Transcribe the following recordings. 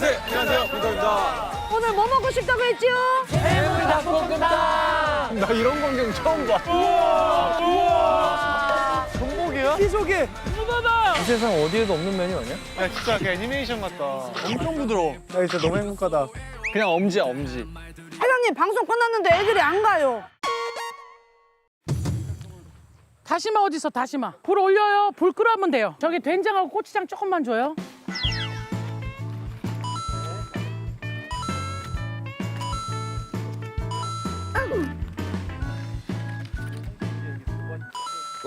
안녕하세요. 안녕하세요. 감사합니다. 오늘 뭐 먹고 싶다고 했죠? 나 이런 광경 처음 봐. 전복이야? 희소개. 이 세상 어디에도 없는 메뉴 아니야? 야 진짜 그 애니메이션 같다. 엄청 부드러워. 나 진짜 너무 행복하다. 그냥 엄지야 엄지. 회장님 방송 끝났는데 애들이 안 가요. 다시마 어디 있어 다시마 불 올려요 불 끓으면 돼요 저기 된장하고 고추장 조금만 줘요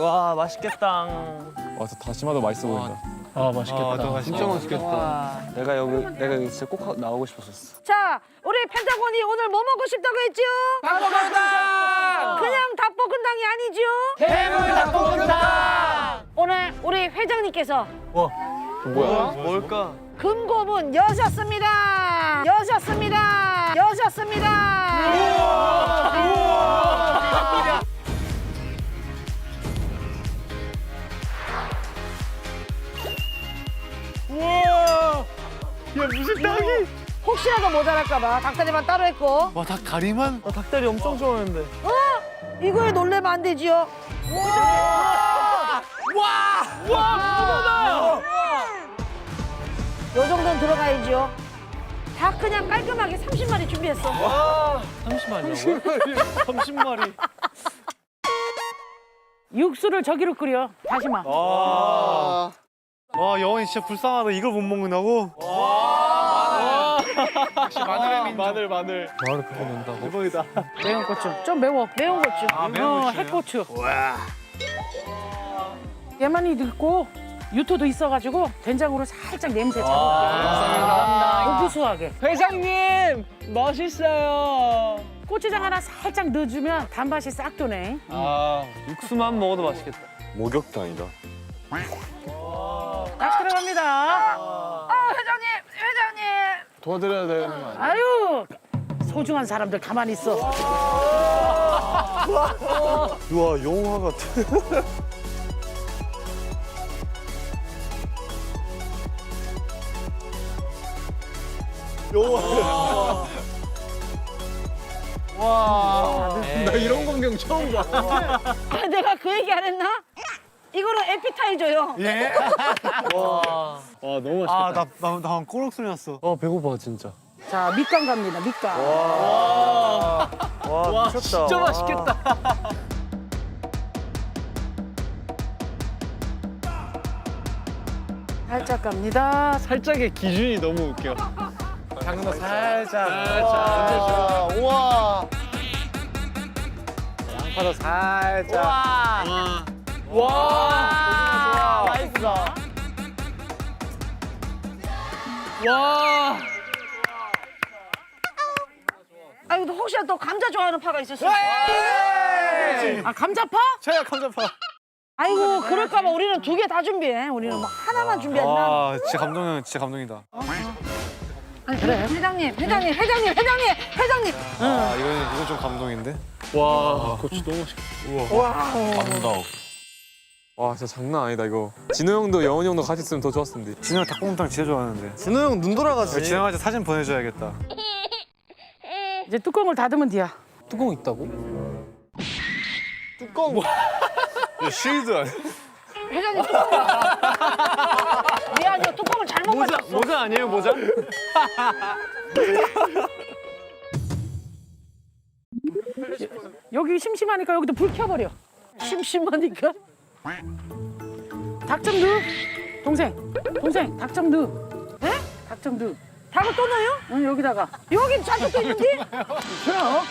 와 맛있겠다. 와, 저 다시마도 맛있어 보인다. 아 맛있겠다. 진짜 맛있겠다. 내가 여기 내가 여기 진짜 꼭 하- 나오고 싶었었어. 자, 우리 펜타곤이 오늘 뭐 먹고 싶다고 했죠? 닭볶음탕! 그냥 닭볶음탕이 아니죠? 해물 닭볶음탕! 오늘 우리 회장님께서 뭐야? 뭘까? 금고문 여셨습니다. 여셨습니다. 여셨습니다. 혹시라도 모자랄까봐 닭다리만 따로 했고 와 닭 다리만? 나 닭다리 엄청 좋아하는데. 어? 이거에 놀래면 안 되지요? 요 정도는 들어가야죠. 닭 그냥 깔끔하게 30마리 준비했어. 잠시만요. 30마리. 육수를 저기로 끓여 다시마 와. 와 여원이 진짜 불쌍하다. 이걸 못 먹는다고? 와. 역시 마늘의 민족. 마늘 마늘. 마을을 보고 논다고? 대박이다. 매운 고추 좀 매워 매운 고추. 아 어, 핵고추 얘만이 넣고 유토도 있어가지고 된장으로 살짝 냄새 잡을게요 감사합니다 고구수하게 회장님 멋있어요. 고추장 하나 살짝 넣어주면 단맛이 싹 도네 아 육수만 먹어도 맛있겠다. 목욕탕이다. 딱 들어갑니다 아. 도와드려야 되는 거 아니야? 아유 소중한 사람들 가만히 있어 우와 영화 같아. 영화. 와. 나 이런 광경 처음 봐. 아, 내가 그 얘기 안 했나? 이거는 에피타이저요. 예? 와. 와 너무 맛있겠다. 아, 나, 나, 나 꼬록 소리 났어. 어, 배고파, 진짜. 자 밑간 갑니다 밑간 와, 미쳤다. 진짜 맛있겠다. 살짝 갑니다 살짝의 기준이 너무 웃겨. 장도 살짝. 와, 우와. 양파도 살짝. 와. 와, 맛있어. 와. 아이고, 또 혹시나 또 감자 좋아하는 파가 있었어. 아 감자파? 최악 감자파. 아이고, 그럴까봐 우리는 두 개 다 준비해. 우리는 뭐 하나만 준비하지. 난. 와, 진짜 감동, 진짜 감동이다. 아니, 그래. 회장님, 회장님, 회장님, 회장님, 회장님. 아, 이건, 이건 좀 감동인데? 와, 고추 너무 맛있겠다. 감동. 와, 진짜 장난 아니다, 이거. 진호 형도 영원이 형도 같이 있으면 더 좋았을 텐데. 진호 형 닭볶음탕 진짜 좋아하는데. 진호 형 눈 돌아가지. 진호 형한테 사진 보내줘야겠다. 이제 뚜껑을 닫으면 돼야 뚜껑 있다고? 뚜껑. 야, 쉴드 아니야? 회장님 뚜껑을. 미안해요. 뚜껑을 잘못 모자, 맞췄어. 모자 아니에요, 모자? 여기 심심하니까 여기도 불 켜버려 심심하니까. 닭 좀 넣어 동생 동생 닭 좀 넣어 네? 닭좀 넣어 닭을 또 넣어요? 응 여기다가 여기 잔뜩 또 있는데? 그럼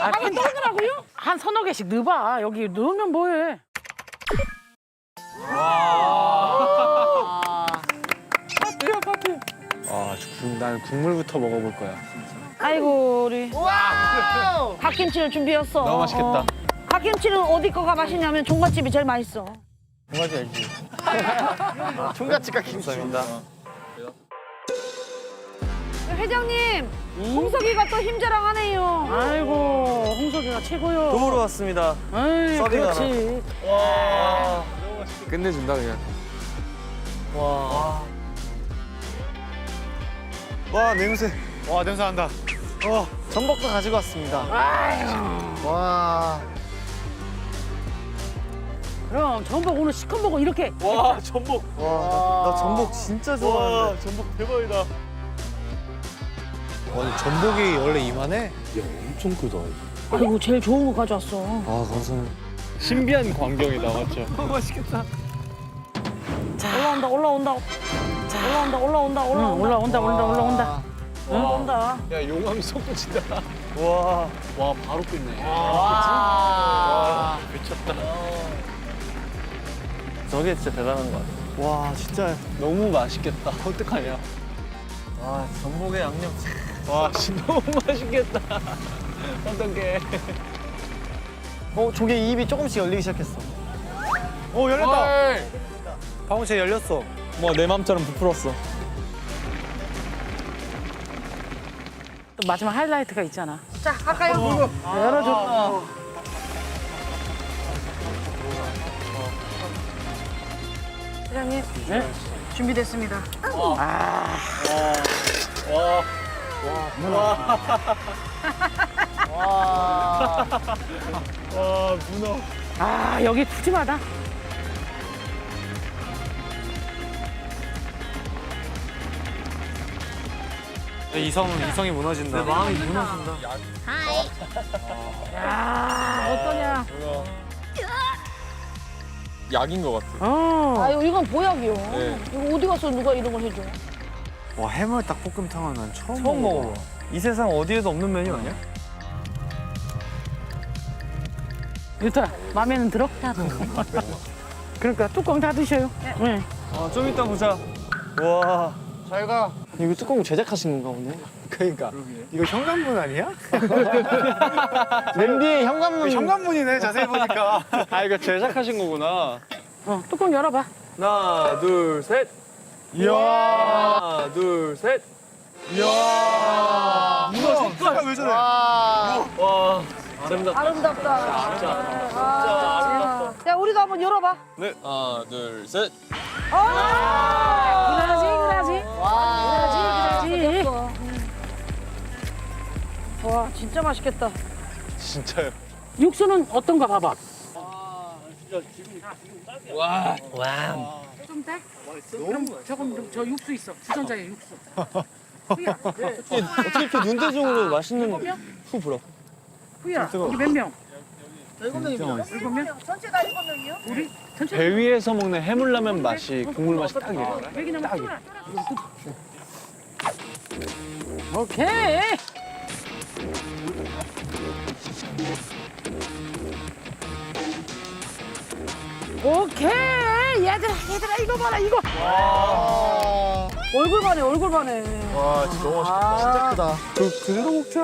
아, 닭을 또 넣으라고요? 한 서너 개씩 넣어봐 여기 넣으면 뭐해 아, 저 국, 난 국물부터 먹어볼 거야. 아이고, 우리. 갓김치를 준비했어. 너무 맛있겠다. 어. 갓김치는 어디 거가 맛있냐면 종갓집이 제일 맛있어. 정가지 알지? 총각집과 김치입니다. 회장님, 홍석이가 또 힘자랑하네요. 아이고 홍석이가 최고요 도우러 왔습니다. 서빙 그렇지 끝내준다, 그냥. 와. 와 냄새. 와 냄새 난다. 어. 전복도 가지고 왔습니다. 와. 그럼 전복 오늘 시큰먹고 이렇게 와 전복. 와, 나, 나 전복 진짜 좋아하는데. 전복 대박이다. 와, 전복이 원래 이만해? 엄청 크다. 아이고 제일 좋은 거 가져왔어. 아, 감사합니다. 신비한 광경이다 맞죠? 올라온다 올라온다. 올라온다 올라온다 응, 올라온다. 올라온다 올라온다 올라온다 올라온다. 야 용암 솟구친다. 와. 와 바로 끝네. 와. 저게 진짜 대단한 것 같아. 와, 진짜. 너무 맛있겠다. 어떡하냐? 와, 전복의 양념. 와 진짜 너무 맛있겠다. 어떡해. 어, 저게 입이 조금씩 열리기 시작했어. 오 열렸다. 방울채 열렸어. 뭐 내 맘처럼 부풀었어. 또 마지막 하이라이트가 있잖아 자 갈까요? 열어줘 회장님 네? 준비됐습니다. 아 여기 푸짐하다 이성 이성이 무너진다. 마음이 무너진다. 야 어떠냐 약인 것 같아. 어 아유 이건 보약이요. 네. 이거 어디 가서 누가 이런 걸 해줘? 와 해물 닭볶음탕은 난 처음, 처음 먹어봐. 이 세상 어디에도 없는 메뉴 아니야? 유타 마음에는 들어? 그러니까 뚜껑 닫으셔요 네. 아, 좀 이따 보자. 와. 잘 가. 이거 뚜껑 제작하신 건가 보네. 그러니까 이거 현관문 아니야? 냄비에 현관문. 현관문이네 자세히 보니까. 아, 이거 제작하신 거구나. 어, 뚜껑 열어봐 하나, 둘, 셋. 이야. 하나, 둘, 셋. 이야. 문어 색깔 왜 저래? 와. 아름답다. 아름답다. 아, 진짜. 야 우리도 한번 열어봐. 하나 둘 셋. 그러 와 진짜 맛있겠다. 진짜요. 육수는 어떤가 봐봐 와. 좀 돼? 그럼 조금 저 육수 있어 주전자에 육수 후야 어떻게, 어떻게 이렇게 눈대중으로 맛있는 후 불어? 후야 여기 몇 명? 일곱 명입니다. 일곱 명? 전체 다 일곱 명이요? 우리? 전체 배 위에서 먹는 해물라면 맛이 국물 맛이 딱이에요. 여기 너무 쫄아 오케이 오케이 얘들아 얘들아 이거 봐라 이거 얼굴 반해 얼굴 반해. 와, 진짜 너무 맛있겠다. 진짜 크다. 그, 그대로 먹자.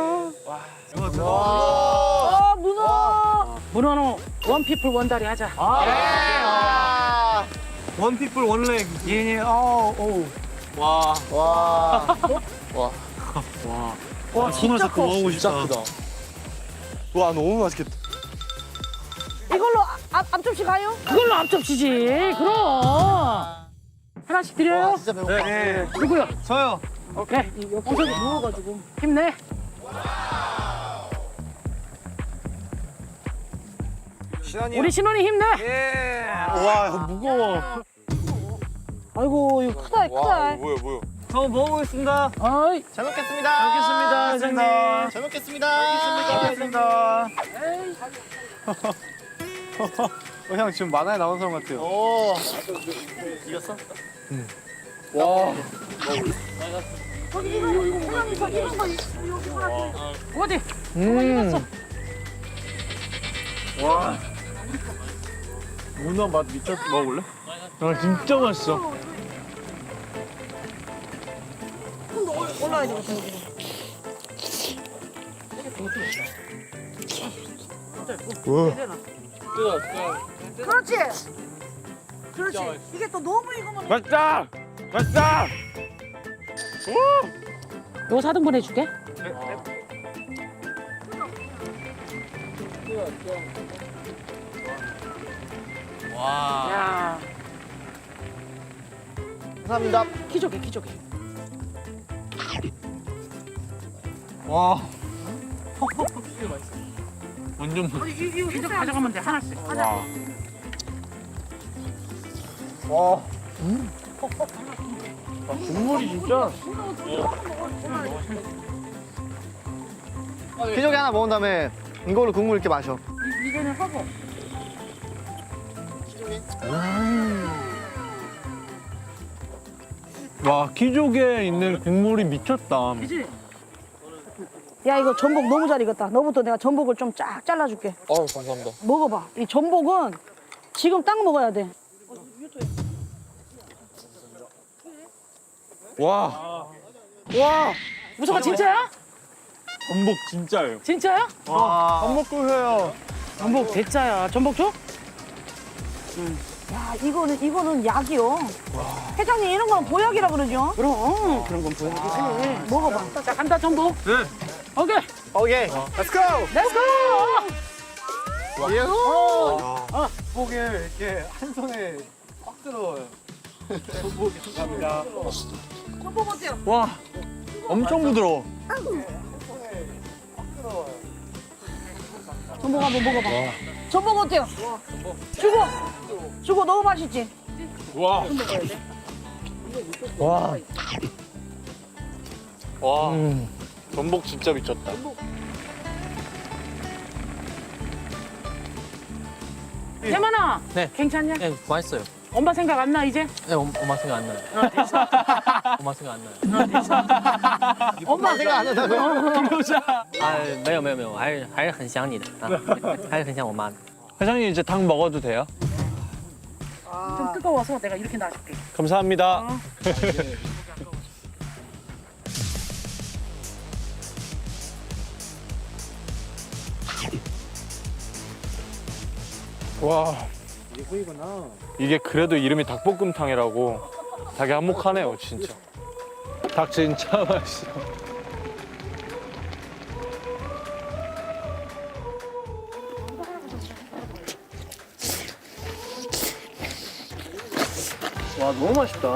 아 문어. 문어는 원피플 원다리 하자 원피플 원렉. 얘네 어 오. 와. 와. 와 진짜 커. 진짜 크다. 와, 너무 맛있겠다. 이걸로 앞 앞접시 가요? 그걸로 앞접시지 그럼 하나씩 드려요 진짜 배고파. 네. 누구요? 저요. 오케이 구석에 누워가지고 힘내 신환이. 우리 신혼이 힘내 예. 와 이거 무거워. 아이고 이거 크다 크다. 뭐야 뭐야. 저 먹어보겠습니다. 어이 잘 먹겠습니다. 잘 먹겠습니다, 회장님. 잘 먹겠습니다. 잘 알겠습니다. 어, 형 지금 만화에 나온 사람 같아요. 오. 이겼어? 저기 이거 회장님 저 이런 거 여기 하나 어디? 음. 문어 맛 미쳤 먹어볼래? 아, 진짜 맛있어. 올라야 되거든. 그렇지. 그렇지. 이게 또 너무 익으면 맛있다. 맛있다. 요 4등분 해줄게 야 감사합니다. 기적해 기적해 와. 완전 맛. 이거 가져가면 돼 하나씩. 와. 와. 국물이 진짜. 기저귀 하나 먹은 다음에 이걸로 국물 이렇게 마셔. 이- 이거는 하고. 와 키조개에 있는 국물이 미쳤다. 그지? 야 이거 전복 너무 잘 익었다. 너부터 내가 전복을 좀 쫙 잘라줄게. 아유 감사합니다. 먹어봐. 이 전복은 지금 딱 먹어야 돼. 와. 와. 무서가 진짜야? 전복 진짜예요. 진짜야? 와. 밥 먹고 해요. 전복 대짜야. 전복 줘? 야 이거는 이거는 약이요. 회장님 이런 건 보약이라 그러죠? 그럼 그런 건 보여야지. 먹어봐. 자 간다 전복. 네. 오케이. 오케이. Let's go. 렛츠고. 전복에 이렇게 한 손에 꽉 들어요. 전복 어때요? 와. 엄청 부드러워. 전복 한번 먹어봐. 전복 어때요? 주고. 주고 너무 맛있지? 와. 와. 와. 전복 진짜 미쳤다. 태만아. 네. 괜찮냐? 네, 맛있어요. 엄마 생각 안 나 이제? 네, 엄, 엄마 생각 안 나요. 어, 됐어. 엄마 생각 안 나요. 엄마 생각 안 한다고요? 啊，没有没有没有，还是还是很想你的啊，还是很想我妈的。 회장님 이제 닭 먹어도 돼요? 좀 뜨거워서 내가 이렇게 놔줄게. 감사합니다. 와. 이게 그래도 이름이 닭볶음탕이라고 닭이 한몫하네요, 진짜. 닭 진짜 맛있어. 와 너무 맛있다.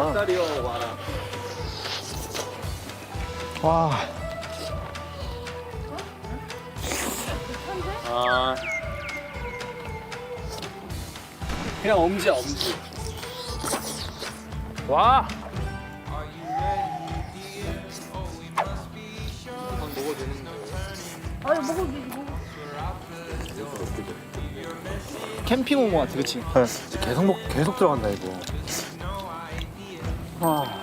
와. 아. 그냥 엄지야 엄지. 와. 캠핑 온 거 같아, 그렇지? 계속 먹 계속 들어간다 이거. 아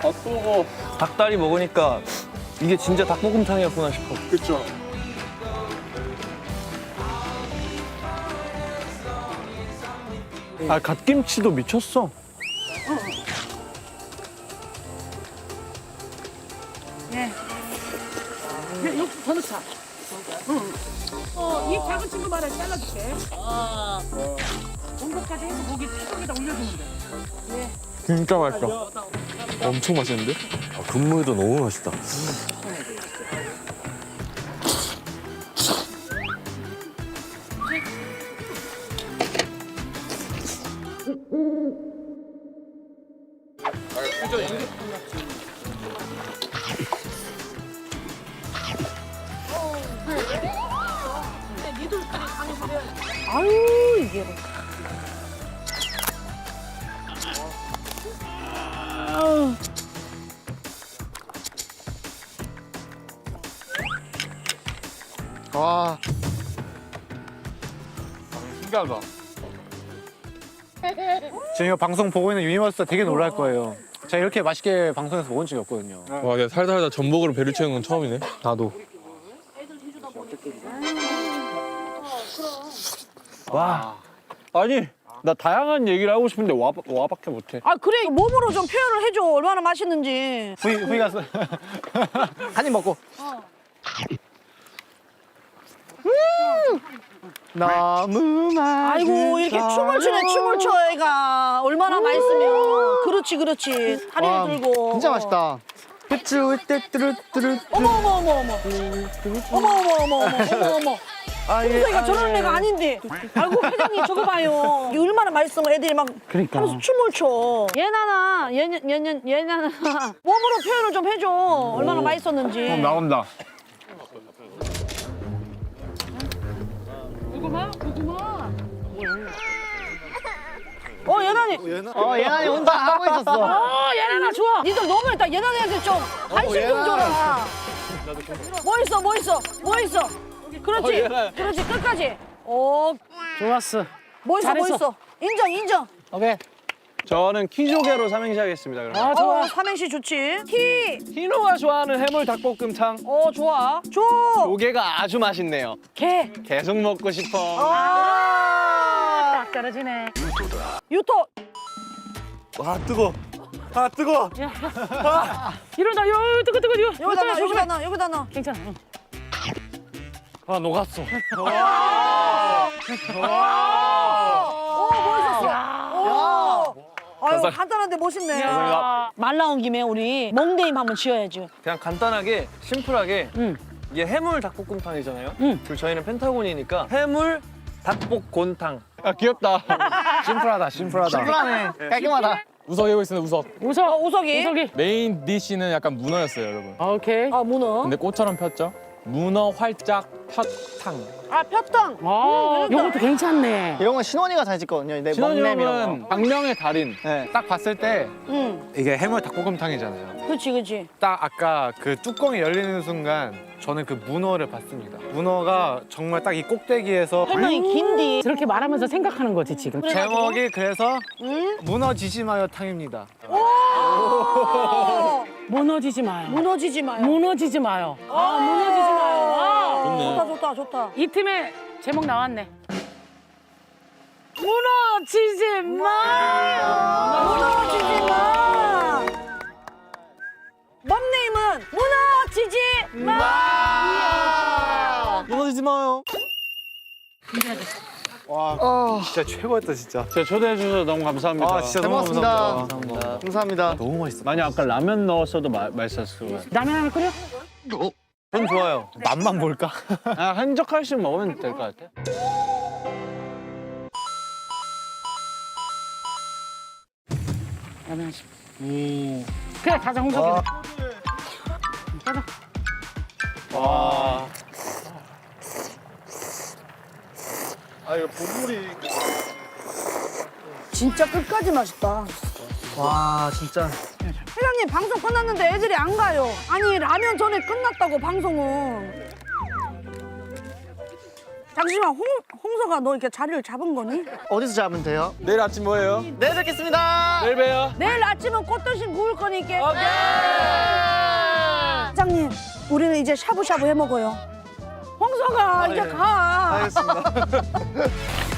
뜨거. 닭다리 먹으니까 이게 진짜 닭볶음탕이었구나 싶어. 그렇 아 갓김치도 미쳤어. 예. 예, 육수 더 넣자. 응. 어, 이 작은 친구 말에 잘라줄게. 아. 전복까지 해서 고기 튀김에다 올려주면 돼. 진짜 맛있어. 엄청 맛있는데? 국물도 너무 맛있다. 아유 이게. 와. 신기하다. 지금 이거 방송 보고 있는 유니버스가 되게 놀랄 거예요. 제가 이렇게 맛있게 방송에서 먹은 적이 없거든요. 와 내가 살다 살다 전복으로 배를 채우는 건 처음이네. 나도. 와. 아니 나 다양한 얘기를 하고 싶은데 와 와밖에 못해. 아 그래 몸으로 좀 표현을 해줘 얼마나 맛있는지. 후이 후이 갔어. 한 입 먹고. 너무 맛. 아이고 이렇게 춤을 추네 춤을 춰 애가 얼마나 맛있으면. 그렇지 그렇지 다리를 와, 들고. 진짜 맛있다. 어머 어머 어머 어머. 어머 어머 어머 어머 어머 어머. 홍석이가 저러는 애가 아닌데. 아이고 회장님 저거 봐요. 이게 얼마나 맛있으면 애들이 막 그러니까. 하면서 춤을 춰. 얘나나 얘는 얘는 얘나나 몸으로 표현을 좀 해줘. 얼마나 맛있었는지. 나온다. 고구마 고구마. 어 얘나니. 어 예나이 혼자 하고 있었어. 어 얘나나 좋아. 니들 너무했다. 얘나니한테 좀 관심 좀 줘라. 뭐 있어 뭐 있어 뭐 있어. 그렇지 그렇지 끝까지. 어 좋았어. 뭐 있어 뭐 잘했어. 있어. 인정 인정. 오케이. 저는 키조개로 삼행시 하겠습니다. 그럼. 아 좋아. 어 삼행시 좋지. 키. 희노가 좋아하는 해물 닭볶음탕. 어 좋아. 조. 조개가 아주 맛있네요. 개. 계속 먹고 싶어. 아. 딱 떨어지네. 유토. 아 뜨거. 아 뜨거. 이러다 요 뜨거 뜨거 뜨거. 여기다 놔 여기다 놔 여기다 놔. 괜찮아. 응. 아 녹았어. 오 멋있 아유 간단한데 멋있네. 야. 말 나온 김에 우리 멍데임 한번 지어야지. 그냥 간단하게 심플하게 응. 이게 해물 닭볶음탕이잖아요. 응. 그리고 저희는 펜타곤이니까 해물 닭볶곤탕. 아 귀엽다. 심플하다 심플하다. 심플하네. 깔끔하다. 우석 해고 있습니다 우석 어 우석. 우석이. 우석이. 메인 디쉬는 약간 문어였어요 여러분 오케이. 아 문어. 근데 꽃처럼 폈죠 문어 활짝 폈탕 아 폈당. 아, 음, 요것도 괜찮네. 이런 건 신원이가 잘 짓거든요. 내 신원이 먹냄 이런 형은 거. 박명의 달인 네, 딱 봤을 때 응. 이게 해물 닭볶음탕이잖아요. 그렇지 그렇지. 딱 아까 그 뚜껑이 열리는 순간 저는 그 문어를 봤습니다. 문어가 정말 딱 이 꼭대기에서 설명이 긴디. 저렇게 말하면서 생각하는 거지 지금. 제목이 그래서 응? 문어지지 마요 탕입니다. 오. 무너지지 마요. 무너지지 마요. 무너지지 마요. 아, 무너지지 마요. 아. 좋다 좋다 좋다. 이 팀의 제목 나왔네. 무너지지 마요. 무너지지 마. 맘네임은 무너지지 마. 무너지지 마요. 와, 진짜 최고였다 진짜. 제가 초대해 주셔서 너무 감사합니다. 아, 진짜 너무 감사합니다. 감사합니다. 너무 맛있어. 만약 아까 라면 넣었어도 마, 맛있었을 거예요. 라면 하나 끓여? 전 좋아요. 맛만 볼까? 아, 한 젓갈씩 먹으면 될 것 같아. 라면 하나씩. 그래 가자 홍석이. 가자. 와. 아 이거 국물이. 진짜 끝까지 맛있다. 와 진짜. 회장님 방송 끝났는데 애들이 안 가요. 아니 라면 전에 끝났다고 방송은. 잠시만 홍 홍서가 너 이렇게 자리를 잡은 거니? 어디서 잡으면 돼요? 내일 아침 뭐예요? 내일 뵙겠습니다. 내일 봬요. 내일 아침은 꽃등심 구울 거니까. 회장님 우리는 이제 샤브샤브 해 먹어요. 홍서가 이제 가. 알겠습니다.